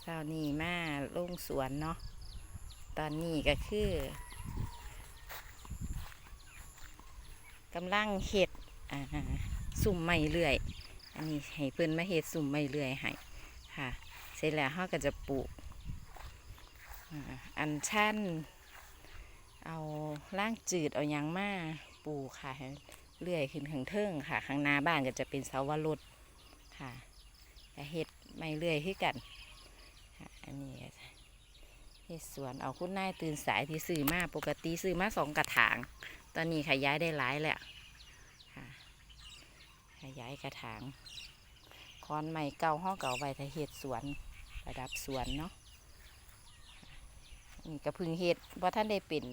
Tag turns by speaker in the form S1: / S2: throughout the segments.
S1: เช้านี้มาลงสวนเนาะ ตอนนี้ก็คือกำลังเห็ดสุ่มไม้เลื่อย อันนี้ให้เพิ่นมาเห็ดสุ่มไม้เลื่อยให้ค่ะ เสร็จแล้วเราก็จะปลูกอันชั่น เอาล่างจืดเอายังมาปลูกค่ะเลื่อยขึ้นข้างเทิงค่ะ ข้างหน้าบ้านก็จะเป็นเสาวรสค่ะเห็ดไม้เลื่อยขึ้นกัน อันนี้เห็ดสวนเอาคุณนายตื่นสายที่ซื้อมาปกติซื้อมาสองกระถาง ตอนนี้ขยายได้หลายแล้วค่ะขยายกระถางคอนใหม่เก่าห้องเก่าไว้ถ้าเห็ดสวนระดับสวนเนาะนี่กระพึงเห็ดว่าท่านได้เป็น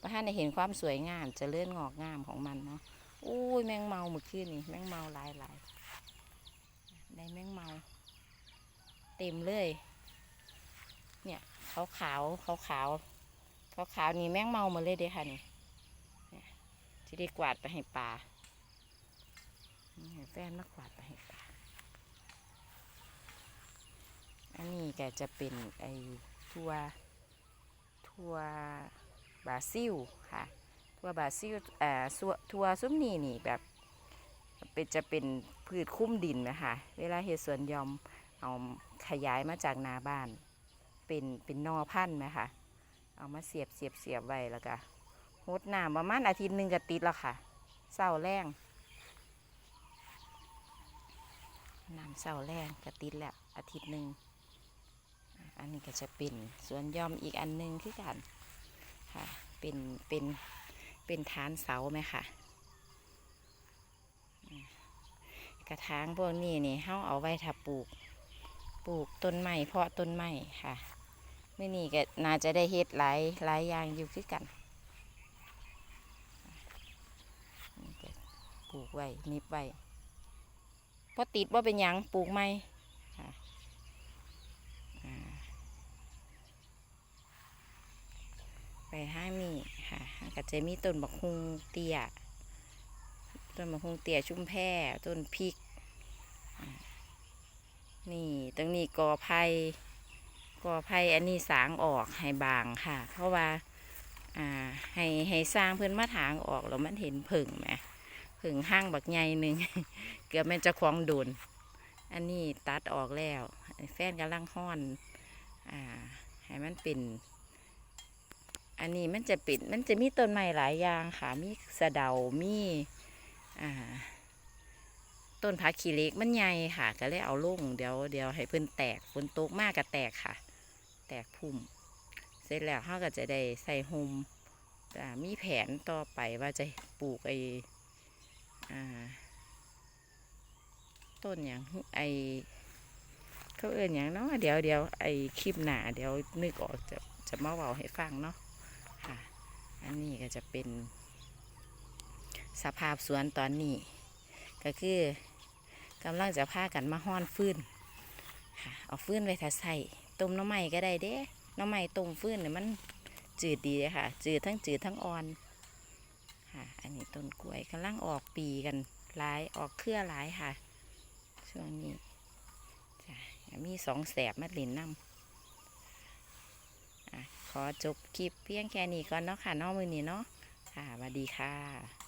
S1: ว่าท่านได้เห็นความสวยงามจะเลื่อนงอกงามของมันเนาะอุ้ยแมงเมาเมื่อคืนนี่แมงเมาหลายหลายได้แมงเมา เต็มเลย ขาวขาวขาวขาวขาวขาวนี่แมงเมามดเลยเด้ค่ะนี่เนี่ได้กวาดไปให้ปลานี่ให้แฟนมากวาดไปให้ปลาอันนี้ก็จะเป็นไอ้ทั่วทัวบราซิลค่ะทัวบราซิลเอ่อซัวทัวซุ้มนี่นี่แบบเป็นจะเป็นพืชคุ้มดินนะคะ เวลาเห็ดสวนยอมเอาขยายมาจากนาบ้าน เป็นเป็นนอพันธุ์นะคะเอามาเสียบเสียบเสียบไว้แล้วก็หดน้ำประมาณอาทิตย์หนึ่งก็ติดแล้วค่ะเศร้าแรงน้ำเศร้าแรงก็ติดแล้วอาทิตย์หนึ่งอันนี้ก็จะเป็นสวนหยอมอีกอันหนึงคือกันค่ะเป็นเป็นเป็นฐานเสาไหมค่ะกระถางพวกนี้นี่เฮาเอาไว้ถ้าปลูก ปลูกต้นไม้เพาะต้นไม้ค่ะ มื่อนี้ก็น่าจะได้เฮ็ดหลายหลายอย่างอยู่คือกันปลูกไว้นิบไว้พอติดว่าเป็นหยังปลูกไหมไปห้างนี่ค่ะก็จะมีต้นบักฮุงเตี้ยต้นบักฮุงเตี้ยชุ่มแพร่ต้นพริก นี่ตรงนี้กอไผ่ กอไผ่อันนี้สางออกให้บางค่ะ เพราะว่าอ่าให้ให้สร้างเพื่อนมาถางออกแล้วมันเห็นผึ่งไหมผึ่งห้างบักใหญ่หนึ่งเกือบมันจะคล้องโดนอันนี้ตัดออกแล้ว แฟนกำลังห้อนอ่าให้มันเป็นอันนี้มันจะปิดมันจะมีต้นไม้หลายอย่างค่ะ มีสะเดา มีอ่าต้นผักขี้เล็กมันใหญ่ค่ะ ก็เลยเอาลงเดี๋ยวเดี๋ยวให้เพิ่นแตกฝนตกมากก็แตกค่ะ ตกพุ่ม เสร็จแล้วเขาก็จะได้ใส่โฮมอ่มีแผนต่อไปว่าจะปลูกไอ้ต้นอย่างไอ้เขาเอื่นอย่างเนาะเดี๋ยวเดี๋ยวไอ้คลิปหนาเดี๋ยวนึกออกจะจะมาเว้าให้ฟังเนาะค่ะ อันนี้ก็จะเป็น สภาพสวนตอนนี้ ก็คือกำลังจะพากันมาห้อนฟืนค่ะเอาฟื้นไว้ถ้าใส่ ต้มน้ำใหม่ก็ได้เด้น้ำใหม่ต้มฟื้นเนี่ยมันจืดดีเลยค่ะ จืดทั้งจืดทั้งอ่อนค่ะอันนี้ต้นกล้วยกำลังออกปีกันหลายออกเครือหลายค่ะ ช่วงนี้จ้ะมีสองแสบมาเล่นน้ำขอจบคลิปเพียงแค่นี้ก่อนเนาะค่ะเนอกมือนี้เนาะค่ะสวัสดีค่ะ